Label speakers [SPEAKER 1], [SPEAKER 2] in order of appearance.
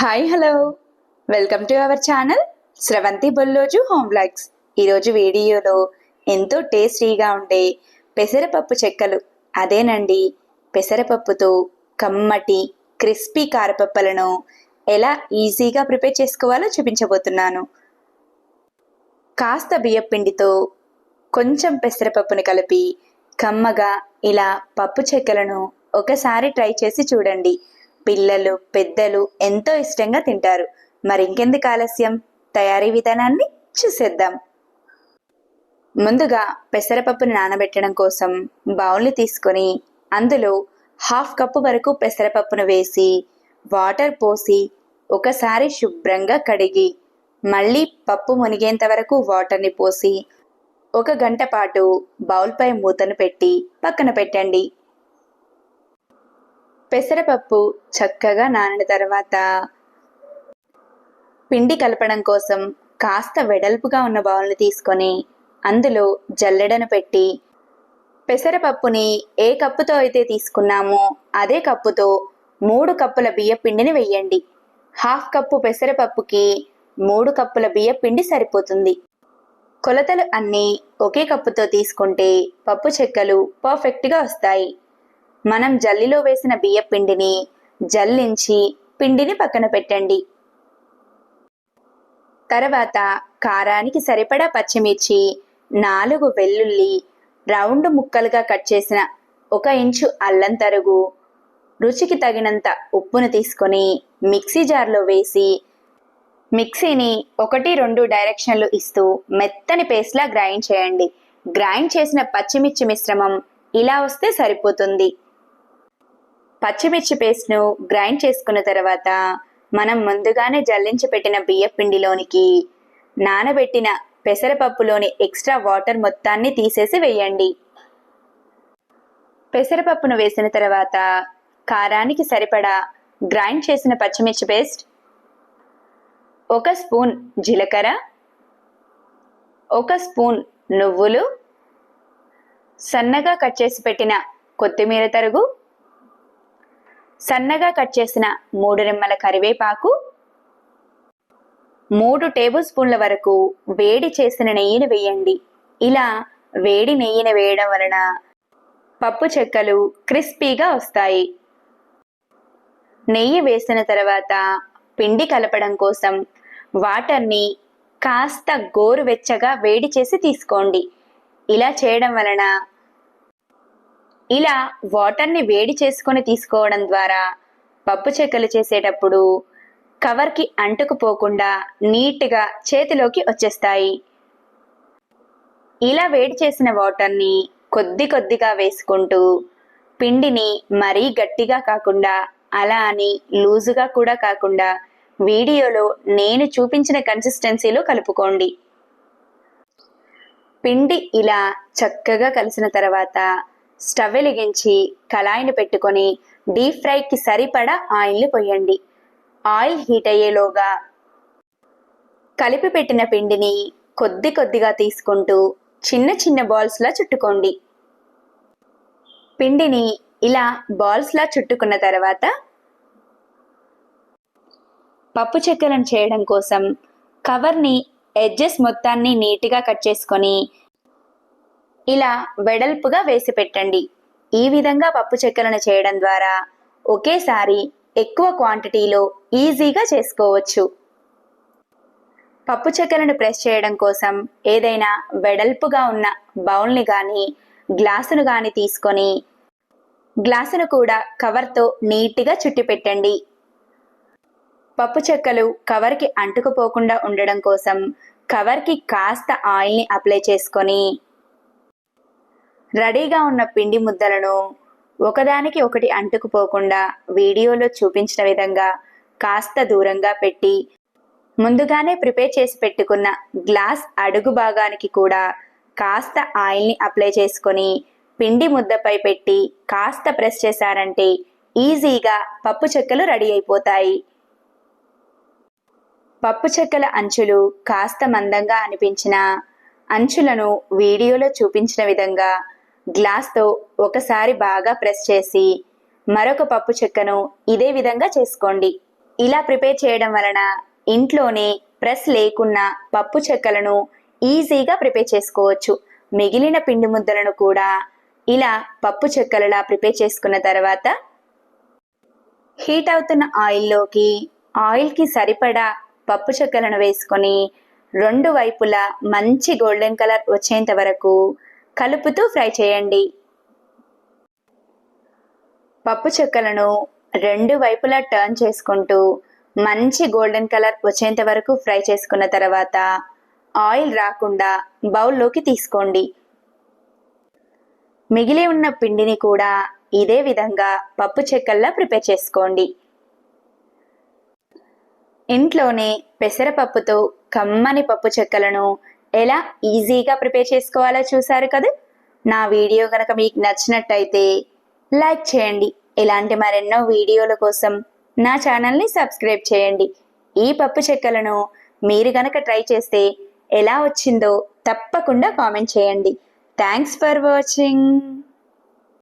[SPEAKER 1] Hi hello welcome to our channel Sravanthi Bolloju home vlogs ఈరోజు వీడియోలో ఎంతో టేస్టీగా ఉండే పెసరపప్పు చెక్కలు. అదేనండి పెసరపప్పుతో కమ్మటి క్రిస్పీ కారపప్పలను ఎలా ఈజీగా ప్రిపేర్ చేసుకోవాలో చూపించబోతున్నాను. కాస్త బియ్యపిండితో కొంచెం పెసరపప్పును కలిపి కమ్మగా ఇలా పప్పు చెక్కలను ఒకసారి ట్రై చేసి చూడండి. పిల్లలు పెద్దలు ఎంతో ఇష్టంగా తింటారు. మరి ఇంకెందుకు ఆలస్యం? తయారీ విధానాన్ని చూసేద్దాం. ముందుగా పెసరపప్పును నానబెట్టడం కోసం బౌల్ని తీసుకొని అందులో హాఫ్ కప్పు వరకు పెసరపప్పును వేసి వాటర్ పోసి ఒకసారి శుభ్రంగా కడిగి మళ్ళీ పప్పు మునిగేంత వరకు వాటర్ని పోసి ఒక గంట పాటు బౌల్పై మూతను పెట్టి పక్కన పెట్టండి. పెసరపప్పు చక్కగా నానిన తర్వాత పిండి కలపడం కోసం కాస్త వెడల్పుగా ఉన్న బౌల్ని తీసుకొని అందులో జల్లెడను పెట్టి పెసరపప్పుని ఏ కప్పుతో అయితే తీసుకున్నామో అదే కప్పుతో మూడు కప్పుల బియ్య పిండిని వెయ్యండి. హాఫ్ కప్పు పెసరపప్పుకి మూడు కప్పుల బియ్య పిండి సరిపోతుంది. కొలతలు అన్నీ ఒకే కప్పుతో తీసుకుంటే పప్పు చెక్కలు పర్ఫెక్ట్గా వస్తాయి. మనం జల్లిలో వేసిన బియ్య పిండిని జల్లించి పిండిని పక్కన పెట్టండి. తర్వాత కారానికి సరిపడా పచ్చిమిర్చి నాలుగు వెల్లుల్లి రౌండ్ ముక్కలుగా కట్ చేసిన ఒక ఇంచు అల్లం తరుగు రుచికి తగినంత ఉప్పును తీసుకొని మిక్సీ జార్లో వేసి మిక్సీని ఒకటి రెండు డైరెక్షన్లు ఇస్తూ మెత్తని పేస్ట్లా గ్రైండ్ చేయండి. గ్రైండ్ చేసిన పచ్చిమిర్చి మిశ్రమం ఇలా వస్తే సరిపోతుంది. పచ్చిమిర్చి పేస్ట్ను గ్రైండ్ చేసుకున్న తర్వాత మనం ముందుగానే జల్లించి పెట్టిన బియ్యం పిండిలోనికి నానబెట్టిన పెసరపప్పులోని ఎక్స్ట్రా వాటర్ మొత్తాన్ని తీసేసి వేయండి. పెసరపప్పును వేసిన తర్వాత కారానికి సరిపడా గ్రైండ్ చేసిన పచ్చిమిర్చి పేస్ట్ ఒక స్పూన్ జీలకర్ర ఒక స్పూన్ నువ్వులు సన్నగా కట్ చేసి పెట్టిన కొత్తిమీర తరుగు సన్నగా కట్ చేసిన మూడు రెమ్మల కరివేపాకు మూడు టేబుల్ స్పూన్ల వరకు వేడి చేసిన నెయ్యిని వేయండి. ఇలా వేడి నెయ్యిని వేయడం వలన పప్పు చెక్కలు క్రిస్పీగా వస్తాయి. నెయ్యి వేసిన తర్వాత పిండి కలపడం కోసం వాటర్ని కాస్త గోరువెచ్చగా వేడి చేసి తీసుకోండి. ఇలా చేయడం వలన ఇలా వాటర్ని వేడి చేసుకొని తీసుకోవడం ద్వారా పప్పు చెక్కలు చేసేటప్పుడు కవర్కి అంటుకుపోకుండా నీట్గా చేతిలోకి వచ్చేస్తాయి. ఇలా వేడి చేసిన వాటర్ని కొద్ది కొద్దిగా వేసుకుంటూ పిండిని మరీ గట్టిగా కాకుండా అలా అని లూజుగా కూడా కాకుండా వీడియోలో నేను చూపించిన కన్సిస్టెన్సీలో కలుపుకోండి. పిండి ఇలా చక్కగా కలిసిన తర్వాత స్టవ్ వెలిగించి కళాయిని పెట్టుకొని డీప్ ఫ్రైకి సరిపడా ఆయిల్ని పోయండి. ఆయిల్ హీట్ అయ్యేలోగా కలిపి పెట్టిన పిండిని కొద్ది కొద్దిగా తీసుకుంటూ చిన్న చిన్న బాల్స్లా చుట్టుకోండి. పిండిని ఇలా బాల్స్లా చుట్టుకున్న తర్వాత పప్పు చెక్కలను చేయడం కోసం కవర్ని ఎడ్జెస్ మొత్తాన్ని నీట్గా కట్ చేసుకొని ఇలా వెడల్పుగా వేసి పెట్టండి. ఈ విధంగా పప్పు చెక్కలను చేయడం ద్వారా ఒకేసారి ఎక్కువ క్వాంటిటీలో ఈజీగా చేసుకోవచ్చు. పప్పు చెక్కలను ప్రెస్ చేయడం కోసం ఏదైనా వెడల్పుగా ఉన్న బౌల్ని కానీ గ్లాసును కానీ తీసుకొని గ్లాసును కూడా కవర్తో నీట్గా చుట్టి పెట్టండి. పప్పు చెక్కలు కవర్కి అంటుకుపోకుండా ఉండడం కోసం కవర్కి కాస్త ఆయిల్ని అప్లై చేసుకొని రెడీగా ఉన్న పిండి ముద్దలను ఒకదానికి ఒకటి అంటుకుపోకుండా వీడియోలో చూపించిన విధంగా కాస్త దూరంగా పెట్టి ముందుగానే ప్రిపేర్ చేసి పెట్టుకున్న గ్లాస్ అడుగు భాగానికి కూడా కాస్త ఆయిల్ని అప్లై చేసుకొని పిండి ముద్దపై పెట్టి కాస్త ప్రెస్ చేశారంటే ఈజీగా పప్పు చెక్కలు రెడీ అయిపోతాయి. పప్పు చెక్కల అంచులు కాస్త మందంగా అనిపించిన అంచులను వీడియోలో చూపించిన విధంగా గ్లాస్తో ఒకసారి బాగా ప్రెస్ చేసి మరొక పప్పు చెక్కను ఇదే విధంగా చేసుకోండి. ఇలా ప్రిపేర్ చేయడం వలన ఇంట్లోనే ప్రెస్ లేకున్నా పప్పు చెక్కలను ఈజీగా ప్రిపేర్ చేసుకోవచ్చు. మిగిలిన పిండి ముద్దలను కూడా ఇలా పప్పు చెక్కలలా ప్రిపేర్ చేసుకున్న తర్వాత హీట్ అవుతున్న ఆయిల్లోకి ఆయిల్కి సరిపడా పప్పు చెక్కలను వేసుకొని రెండు వైపులా మంచి గోల్డెన్ కలర్ వచ్చేంత వరకు కలుపుతూ ఫ్రై చేయండి. పప్పు చెక్కలను రెండు వైపులా టర్న్ చేసుకుంటూ మంచి గోల్డెన్ కలర్ వచ్చేంత వరకు ఫ్రై చేసుకున్న తర్వాత ఆయిల్ రాకుండా బౌల్లోకి తీసుకోండి. మిగిలి ఉన్న పిండిని కూడా ఇదే విధంగా పప్పు చెక్కల్లా ప్రిపేర్ చేసుకోండి. ఇంట్లోనే పెసరపప్పుతో కమ్మని పప్పు చెక్కలను ఎలా ఈజీగా ప్రిపేర్ చేసుకోవాలో చూసారు కదా? నా వీడియో కనుక మీకు నచ్చినట్టయితే లైక్ చేయండి. ఇలాంటి మరెన్నో వీడియోల కోసం నా ఛానల్ని సబ్స్క్రైబ్ చేయండి. ఈ పప్పు చెక్కలను మీరు కనుక ట్రై చేస్తే ఎలా వచ్చిందో తప్పకుండా కామెంట్ చేయండి. Thanks for watching.